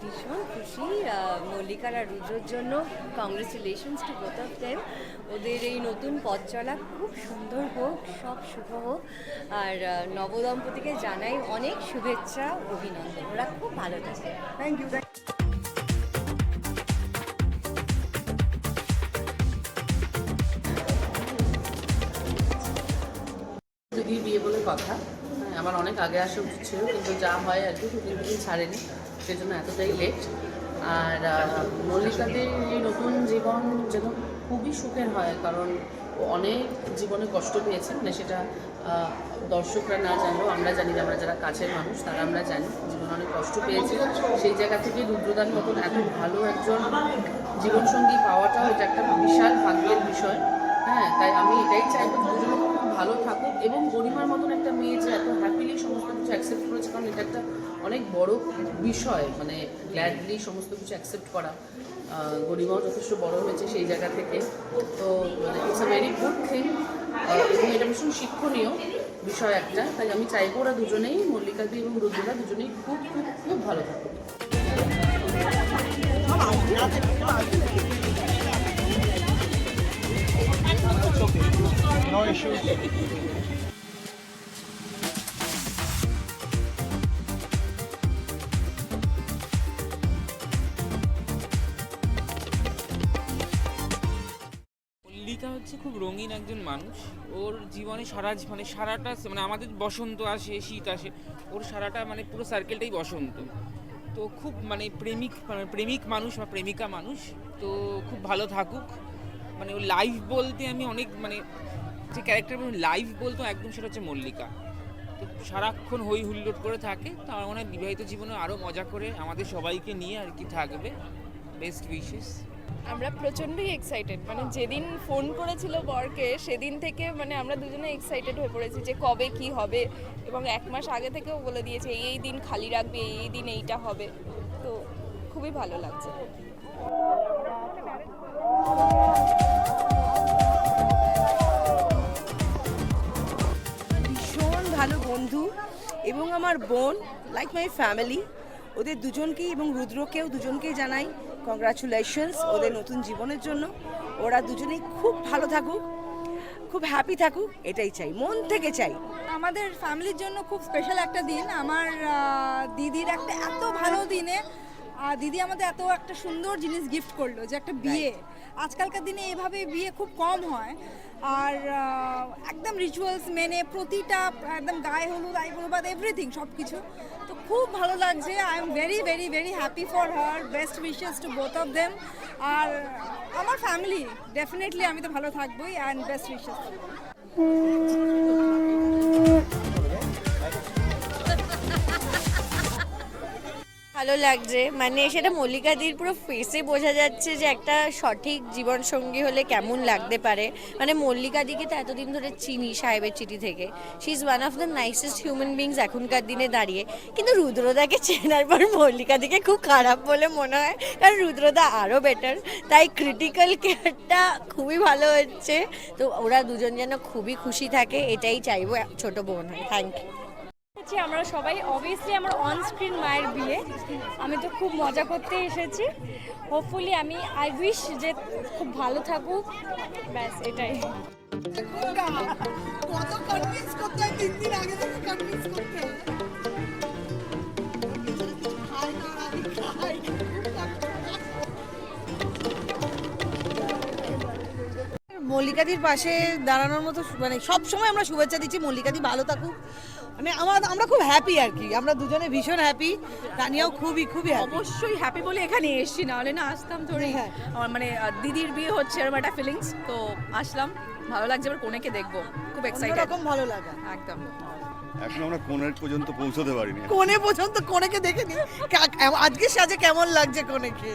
ভীষণ খুশি মল্লিকার আর রুদ্রর জন্য congratulations to both of them ওদের এই নতুন পথ চলা খুব সুন্দর হোক সব শুভ হোক। আর নবদম্পতিকে জানাই অনেক শুভেচ্ছা অভিনন্দন। ওরা খুব ভালো থাকে। থ্যাংক ইউ দিদির বিয়ে বলে কথা হ্যাঁ, আমার অনেক আগে আসা উচিত ছিল কিন্তু যা হয় আর কি দুদিন ছাড়েনি। সেজন্য এতটাই লেট আর মল্লিকাদের এই নতুন জীবন যেন খুবই সুখের হয়, কারণ অনেক জীবনে কষ্ট পেয়েছে। মানে সেটা দর্শকরা না জানলেও আমরা জানি যে আমরা যারা কাছের মানুষ, তারা আমরা জানি। জীবনে অনেক কষ্ট পেয়েছে। সেই জায়গা থেকে রুদ্রদার মতন এত ভালো একজন জীবনসঙ্গী পাওয়াটাও এটা একটা বিশাল ভাগ্যের বিষয়। হ্যাঁ তাই আমি এটাই চাইব দুজনে ভালো থাকুক এবং গরিমার মতন একটা মেয়ে যে এত হ্যাপিলি সমস্ত কিছু অ্যাকসেপ্ট করেছে, কারণ এটা একটা অনেক বড় বিষয় মানে গ্ল্যাডলি সমস্ত কিছু অ্যাকসেপ্ট করা। গরিমাও যথেষ্ট বড় হয়েছে সেই জায়গা থেকে। তো মানে it's a very good thing এবং এটা ভীষণ শিক্ষণীয় বিষয় একটা। তাই আমি চাইব ওরা দুজনেই মল্লিকাদি এবং রুদ্রদা দুজনেই খুব খুব খুব ভালো থাকুক। No issues. হচ্ছে খুব রঙিন একজন মানুষ। ওর জীবনে সারা মানে সারাটা মানে আমাদের বসন্ত আসে, শীত আসে, ওর সারাটা মানে পুরো সার্কেলটাই বসন্ত। তো খুব মানে প্রেমিক মানে প্রেমিক মানুষ বা প্রেমিকা মানুষ। তো খুব ভালো থাকুক। মানে ও লাইফ বলতে আমি অনেক মানে যে ক্যারেক্টার লাইফ বলতো একদম সেটা হচ্ছে মল্লিকা। তো সারাক্ষণ হই হুল্লোড় করে থাকে, তো আমার মনে হয় বিবাহিত জীবনে আরও মজা করে আমাদের সবাইকে নিয়ে আর কি থাকবে। বেস্ট উইশেস আমরা প্রচণ্ডই এক্সাইটেড মানে যেদিন ফোন করেছিল বরকে, সেদিন থেকে মানে আমরা দুজনে এক্সাইটেড হয়ে পড়েছি যে কবে কি হবে এবং এক মাস আগে থেকেও বলে দিয়েছে, এই দিন খালি রাখবে এই দিন এইটা হবে। তো খুবই ভালো লাগছে। ভালো বন্ধু এবং আমার বোন লাইক মাই ফ্যামিলি ওদের দুজনকেই এবং রুদ্রকেও দুজনকেই জানাই কংগ্রাচুলেশনস ওদের নতুন জীবনের জন্য। ওরা দুজনেই খুব ভালো থাকুক, খুব হ্যাপি থাকুক, এটাই চাই, মন থেকে চাই। আমাদের ফ্যামিলির জন্য খুব স্পেশাল একটা দিন। আমার দিদির একটা এত ভালো দিনে আহ, দিদি আমাদের এত একটা সুন্দর জিনিস গিফট করল যে একটা বিয়ে। আজকালকার দিনে এভাবে বিয়ে খুব কম হয়। আর একদম রিচুয়ালস মেনে প্রতিটা একদম গায়ে হলুদ আই হলুদ এভরিথিং সব কিছু তো খুব ভালো লাগছে। I am very very very happy for her best wishes to both of them আর আমার ফ্যামিলি ডেফিনেটলি আমি তো ভালো থাকবোই অ্যান্ড বেস্ট উইশেস ভালো লাগছে। মানে সেটা মল্লিকাদির পুরো ফেসে বোঝা যাচ্ছে যে একটা সঠিক জীবন সঙ্গী হলে কেমন লাগতে পারে। মানে মল্লিকাদিকে তো এতদিন ধরে চিনি সাহেবের চিঠি থেকে। She is one of the nicest human beings এখনকার দিনে দাঁড়িয়ে। কিন্তু রুদ্রদাকে চেনার পর মল্লিকাদিকে খুব খারাপ বলে মনে হয়। কারণ রুদ্রদা আরও বেটার তাই ক্রিটিক্যাল কেয়ারটা খুবই ভালো হচ্ছে। তো ওরা দুজন যেন খুবই খুশি থাকে, এটাই চাইব ছোট বোন হয়। থ্যাংক ইউ হচ্ছে আমরা সবাই অবভিয়াসলি আমার অন স্ক্রিন মায়ের বিয়ে। আমি তো খুব মজা করতে এসেছি। হোপফুলি আমি আই উইশ যে খুব ভালো থাকুক। ব্যাস, এটাই। কত কনভিন্স করতে তিন দিন আগে থেকে কনভিন্স করতে মল্লিকাদির পাশে দাঁড়ানোর মতো মানে সব সময় আমরা শুভেচ্ছা দিচ্ছি মল্লিকাদি ভালো থাকুক। মানে আমার আমরা খুব হ্যাপি আর কি আমরা দুজনে ভীষণ হ্যাপি তানিয়াও খুবই খুবই অবশ্যই হ্যাপি বলে এখানে এসছি না হলে না আসতাম থোড়ি হ্যাঁ। আমার মানে দিদির বিয়ে হচ্ছে এরকম একটা ফিলিংস তো আসলাম। ভালো লাগছে এবার কোনেকে দেখব? খুব এক্সাইটেড অন্যরকম ভালো লাগা। একদম। এখন আমরা কোনের পর্যন্ত পৌঁছতে পারিনি। কোণে পর্যন্ত কোণেকে দেখে নি কা- আজকে সাজে কেমন লাগছে কোণেকে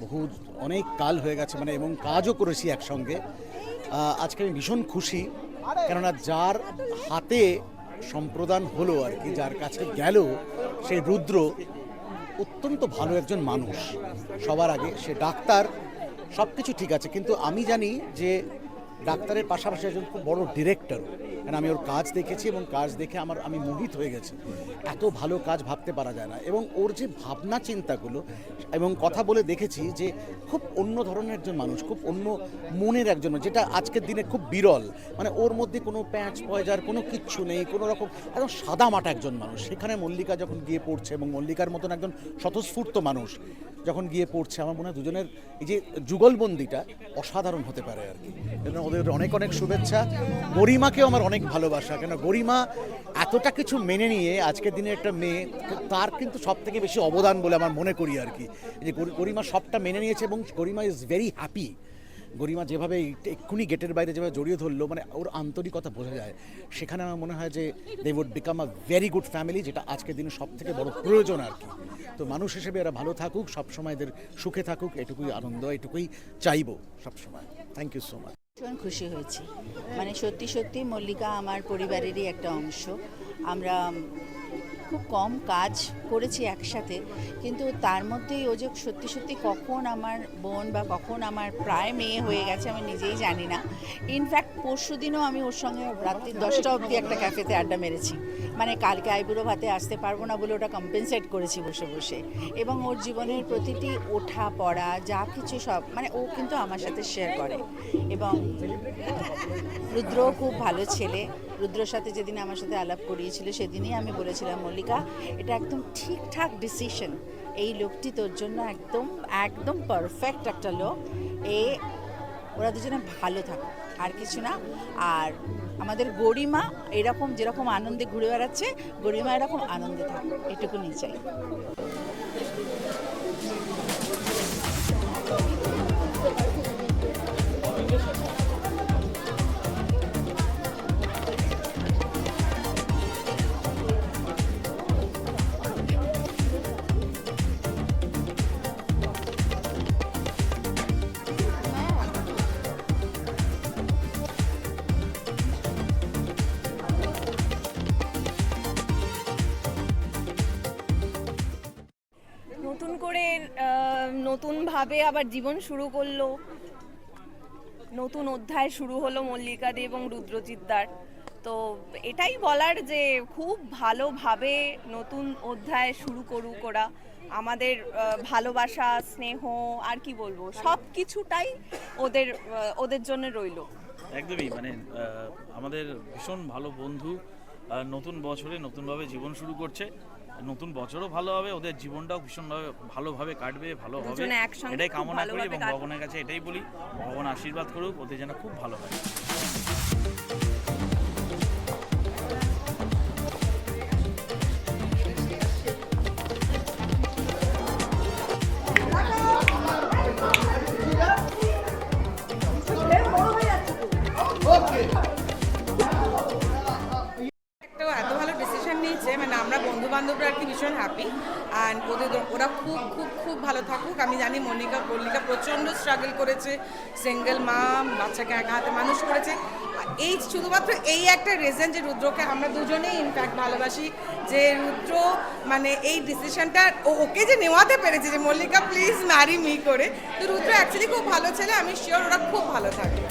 বহু অনেক কাল হয়ে গেছে মানে এবং কাজও করেছি একসঙ্গে। আজকে আমি ভীষণ খুশি, কেননা যার হাতে সম্প্রদান হলো আর কি, যার কাছে গেল সেই রুদ্র অত্যন্ত ভালো একজন মানুষ। সবার আগে সে ডাক্তার সব কিছু ঠিক আছে, কিন্তু আমি জানি যে ডাক্তারের পাশাপাশি একজন খুব বড় ডিরেক্টর কারণ আমি ওর কাজ দেখেছি এবং কাজ দেখে আমার, আমি মোহিত হয়ে গেছি। এত ভালো কাজ ভাবতে পারা যায় না। এবং ওর যে ভাবনা চিন্তাগুলো এবং কথা বলে দেখেছি যে খুব অন্য ধরনের একজন মানুষ, খুব অন্য মনের একজন যেটা আজকের দিনে খুব বিরল। মানে ওর মধ্যে কোনো প্যাঁচ পয়জার কোনো কিচ্ছু নেই, কোনো রকম একদম সাদা মাটা একজন মানুষ। সেখানে মল্লিকা যখন গিয়ে পড়ছে এবং মল্লিকার মতন একজন স্বতঃস্ফূর্ত মানুষ যখন গিয়ে পড়ছে, আমার মনে হয় দুজনের এই যে যুগলবন্দিটা অসাধারণ হতে পারে আর কি। ওদের অনেক অনেক শুভেচ্ছা। গরিমাকেও আমার অনেক ভালোবাসা। কেন গরিমা এতটা কিছু মেনে নিয়ে আজকের দিনে একটা মেয়ে, তার কিন্তু সব থেকে বেশি অবদান বলে আমার মনে করি আর কি। যে গরিমা সবটা মেনে নিয়েছে এবং Garima is very happy Garima যেভাবে এক্ষুনি গেটের বাইরে যেভাবে জড়িয়ে ধরলো মানে ওর আন্তরিকতা বোঝা যায়। সেখানে আমার মনে হয় যে they would become a very good family যেটা আজকের দিনে সব থেকে বড় প্রয়োজন আর কি। তো মানুষ হিসেবে এরা ভালো থাকুক, সবসময় এদের সুখে থাকুক, এটুকুই আনন্দ, এটুকুই চাইব সবসময়। থ্যাংক ইউ সো মাচ ভীষণ খুশি হয়েছি। মানে সত্যি সত্যি মল্লিকা আমার পরিবারেরই একটা অংশ। আমরা খুব কম কাজ করেছি একসাথে, কিন্তু তার মধ্যেই ও যে সত্যি সত্যি কখন আমার বোন বা কখন আমার প্রায় মেয়ে হয়ে গেছে আমি নিজেই জানি না। ইনফ্যাক্ট পরশু দিনও আমি ওর সঙ্গে রাত্রি দশটা অবধি একটা ক্যাফেতে আড্ডা মেরেছি। মানে কালকে আইবুড়ো ভাতে আসতে পারব না বলে ওটা কম্পেনসেট করেছি বসে বসে। এবং ওর জীবনের প্রতিটি ওঠা পড়া, যা কিছু সব মানে ও কিন্তু আমার সাথে শেয়ার করে। এবং রুদ্রও খুব ভালো ছেলে। রুদ্রর সাথে যেদিন আমার সাথে আলাপ করিয়েছিল, সেদিনই আমি বলেছিলাম, মল্লিকা, এটা একদম ঠিকঠাক ডিসিশন এই লোকটি তোর জন্য একদম একদম পারফেক্ট একটা লোক। এ, ওরা দুজনে ভালো থাকে আর কিছু না। আর আমাদের গরিমা এরকম যেরকম আনন্দে ঘুরে বেড়াচ্ছে, গরিমা এরকম আনন্দে থাকে এটুকুনি চাই। নতুনভাবে আবার জীবন শুরু করল। নতুন অধ্যায় শুরু হলো মল্লিকা দে এবং রুদ্রজিৎদার। তো এটাই বলার যে খুব ভালোভাবে নতুন অধ্যায় শুরু করুক ওরা। আমাদের ভালোবাসা, স্নেহ, আর কি বলব সব কিছুটাই ওদের ওদের জন্য রইল। একদমই মানে আমাদের ভীষণ ভালো বন্ধু নতুন বছরে নতুনভাবে জীবন শুরু করছে। নতুন বছরও ভালো হবে ওদের জীবনটাও ভীষণভাবে ভালোভাবে কাটবে ভালো হবে। এটাই কামনা করি এবং ভগবানের কাছে এটাই বলি ভগবান আশীর্বাদ করুক ওদের যেন খুব ভালো হয়। অ্যান্ড ওদের ওরা খুব খুব খুব ভালো থাকুক। আমি জানি মনিকা, মল্লিকা প্রচণ্ড স্ট্রাগল করেছে। সিঙ্গেল মা বাচ্চাকে একা হাতে মানুষ করেছে। এই শুধুমাত্র এই একটা রিজন যে রুদ্রকে আমরা দুজনেই ইনফ্যাক্ট ভালোবাসি, যে রুদ্র মানে এই ডিসিশনটা ওকে যে নেওয়াতে পেরেছে যে মল্লিকা প্লিজ ম্যারি মি করে। তো রুদ্র অ্যাকচুয়ালি খুব ভালো ছেলে। আমি শিওর ওরা খুব ভালো থাকবে।